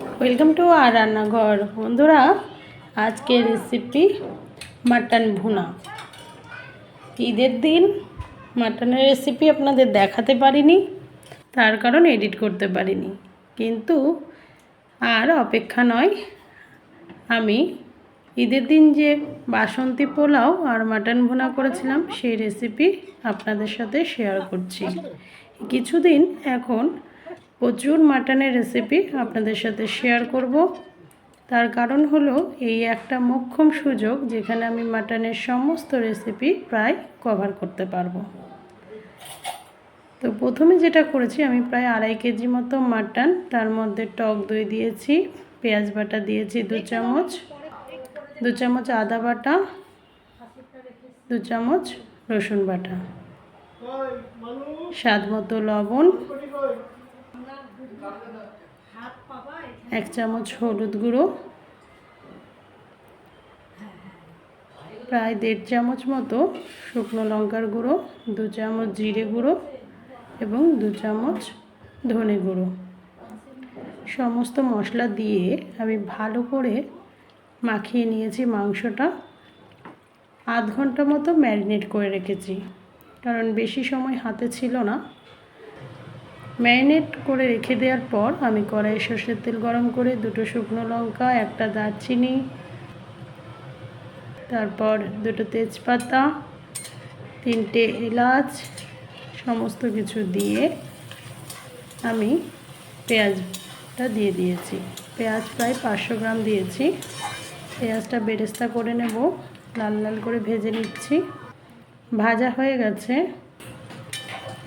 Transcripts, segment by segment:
Welcome to আর রান্নাঘর বন্ধুরা, আজকে রেসিপি মাটন ভুনা। ঈদের দিন মাটনের রেসিপি আপনাদের দেখাতে পারিনি, তার কারণ এডিট করতে পারিনি। কিন্তু আর অপেক্ষা নয়, আমি ঈদের দিন যে বাসন্তী পোলাও আর মাটন ভুনা করেছিলাম, সেই রেসিপি আপনাদের সাথে শেয়ার করছি। কিছুদিন এখন প্রচুর মাটনের রেসিপি আপনাদের সাথে শেয়ার করব। তার কারণ হলো এই একটা মোক্ষম সুযোগ যেখানে আমি মাটনের সমস্ত রেসিপি প্রায় কভার করতে পারব। তো প্রথমে যেটা করেছি, আমি প্রায় আড়াই কেজি মতো মাটন, তার মধ্যে টক দই দিয়েছি, পেঁয়াজ বাটা দিয়েছি দু চামচ দু চামচ আদা বাটা, দু চামচ রসুন বাটা, স্বাদ মতো লবণ এক চামচ হলুদ গুঁড়ো, প্রায় দেড় চামচ মতো শুকনো লঙ্কার গুঁড়ো, দু চামচ জিরে গুঁড়ো এবং দু চামচ ধনে গুঁড়ো। সমস্ত মশলা দিয়ে আমি ভালো করে মাখিয়ে নিয়েছি মাংসটা। আধ ঘণ্টা মতো ম্যারিনেট করে রেখেছি, কারণ বেশি সময় হাতে ছিল না। ম্যারিনেট করে রেখে দেওয়ার পর আমি কড়াই সর্ষের তেল গরম করে দুটো শুকনো লঙ্কা, একটা দারচিনি, তারপর দুটো তেজপাতা, তিনটে এলাচ, সমস্ত কিছু দিয়ে আমি পেঁয়াজটা দিয়ে দিয়েছি। পেঁয়াজ প্রায় পাঁচশো গ্রাম দিয়েছি। পেঁয়াজটা বেরেস্তা করে নেব। লাল লাল করে ভেজে নিচ্ছি। ভাজা হয়ে গেছে।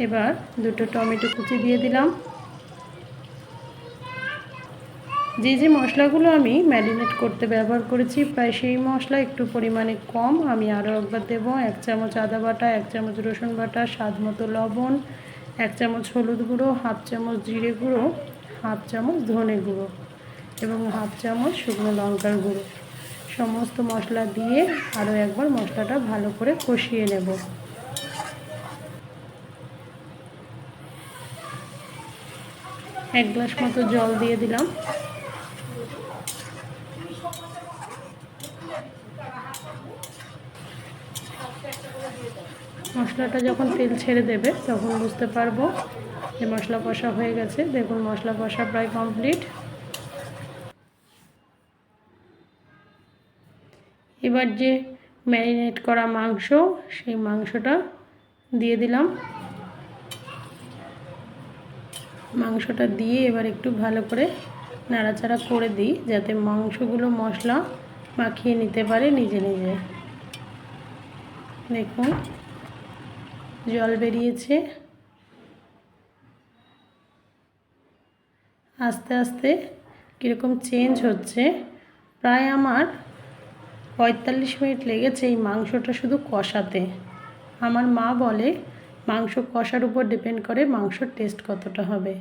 এবার দুটো টমেটো কুচি দিয়ে দিলাম। যে যে মশলাগুলো আমি ম্যারিনেট করতে ব্যবহার করেছি, প্রায় সেই মশলা একটু পরিমাণে কম। আমি আরও একবার দেবো, এক চামচ আদা বাটা, এক চামচ রসুন বাটা, স্বাদ মতো লবণ, এক চামচ হলুদ গুঁড়ো, হাফ চামচ জিরে গুঁড়ো, হাফ চামচ ধনে গুঁড়ো এবং হাফ চামচ শুকনো লঙ্কার গুঁড়ো। সমস্ত মশলা দিয়ে আরও একবার মশলাটা ভালো করে কষিয়ে নেব। এক গ্লাস মতো জল দিয়ে দিলাম। মশলাটা যখন তেল ছেড়ে দেবে, তখন বুঝতে পারব যে মশলা কষা হয়ে গেছে। দেখুন, মশলা কষা প্রায় কমপ্লিট। এবার যে ম্যারিনেট করা মাংস, সেই মাংসটা দিয়ে দিলাম। মাংসটা দিয়ে এবার একটু ভালো করে নাড়াচাড়া করে দিই, যাতে মাংসগুলো মশলা মাখিয়ে নিতে পারে নিজে নিজে। দেখুন, জল বেরিয়েছে। আস্তে আস্তে কীরকম চেঞ্জ হচ্ছে। প্রায় আমার পঁয়তাল্লিশ মিনিট লেগেছে এই মাংসটা শুধু কষাতে। আমার মা বলে মাংস কষার উপর ডিপেন্ড করে মাংসর টেস্ট কতটা হবে।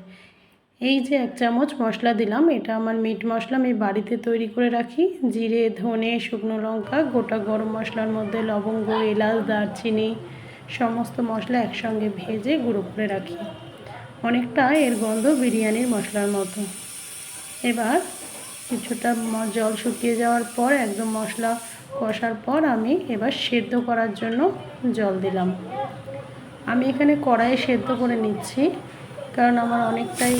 এই যে এক চামচ মশলা দিলাম, এটা আমার মিট মশলা, আমি বাড়িতে তৈরি করে রাখি। জিরে, ধনে, শুকনো লঙ্কা, গোটা গরম মশলার মধ্যে লবঙ্গ, এলাচ, দারচিনি, সমস্ত মশলা একসঙ্গে ভেজে গুঁড়ো করে রাখি। অনেকটা এর গন্ধ বিরিয়ানির মশলার মতো। এবার কিছুটা জল শুকিয়ে যাওয়ার পর, একদম মশলা কষার পর আমি এবার সেদ্ধ করার জন্য জল দিলাম। আমি এখানে কড়াইয়ে সেদ্ধ করে নিচ্ছি, কারণ আমার অনেকটাই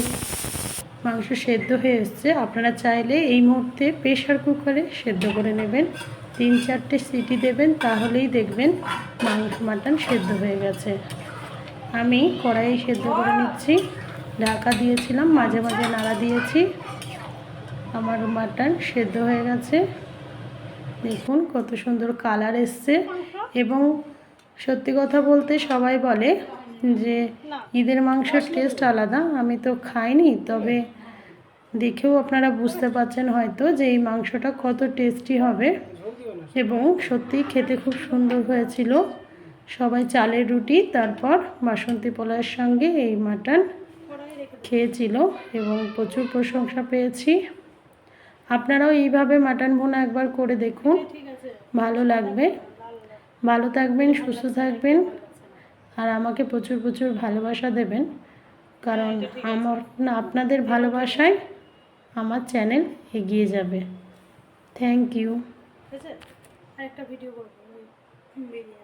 মাংস সেদ্ধ হয়ে এসছে। আপনারা চাইলে এই মুহূর্তে প্রেশার কুকারে সেদ্ধ করে নেবেন। তিন চারটে সিটি দেবেন, তাহলেই দেখবেন মাংস মাটন সেদ্ধ হয়ে গেছে। আমি কড়াই সেদ্ধ করে নিচ্ছি। ঢাকা দিয়েছিলাম, মাঝে মাঝে নাড়া দিয়েছি। আমার মাটন সেদ্ধ হয়ে গেছে। দেখুন কত সুন্দর কালার এসছে এবং সত্যি কথা বলতে সবাই বলে যে ঈদের মাংসের টেস্ট আলাদা আমি তো খাইনি তবে দেখেও আপনারা বুঝতে পারছেন হয়তো যে এই মাংসটা কত টেস্টি হবে এবং সত্যি খেতে খুব সুন্দর হয়েছিল। সবাই চালের রুটি তারপর বাসন্তী পোলাওয়ের সঙ্গে এই মাটন খেয়েছিল এবং প্রচুর প্রশংসা পেয়েছি। আপনারাও এইভাবে মাটন ভুনা একবার করে দেখুন ভালো লাগবে। ভালো থাকবেন, সুস্থ থাকবেন আর আমাকে প্রচুর প্রচুর ভালোবাসা দেবেন। কারণ আমার, আপনাদের ভালোবাসায় আমার চ্যানেল এগিয়ে যাবে। থ্যাংক ইউ আরেকটা ভিডিও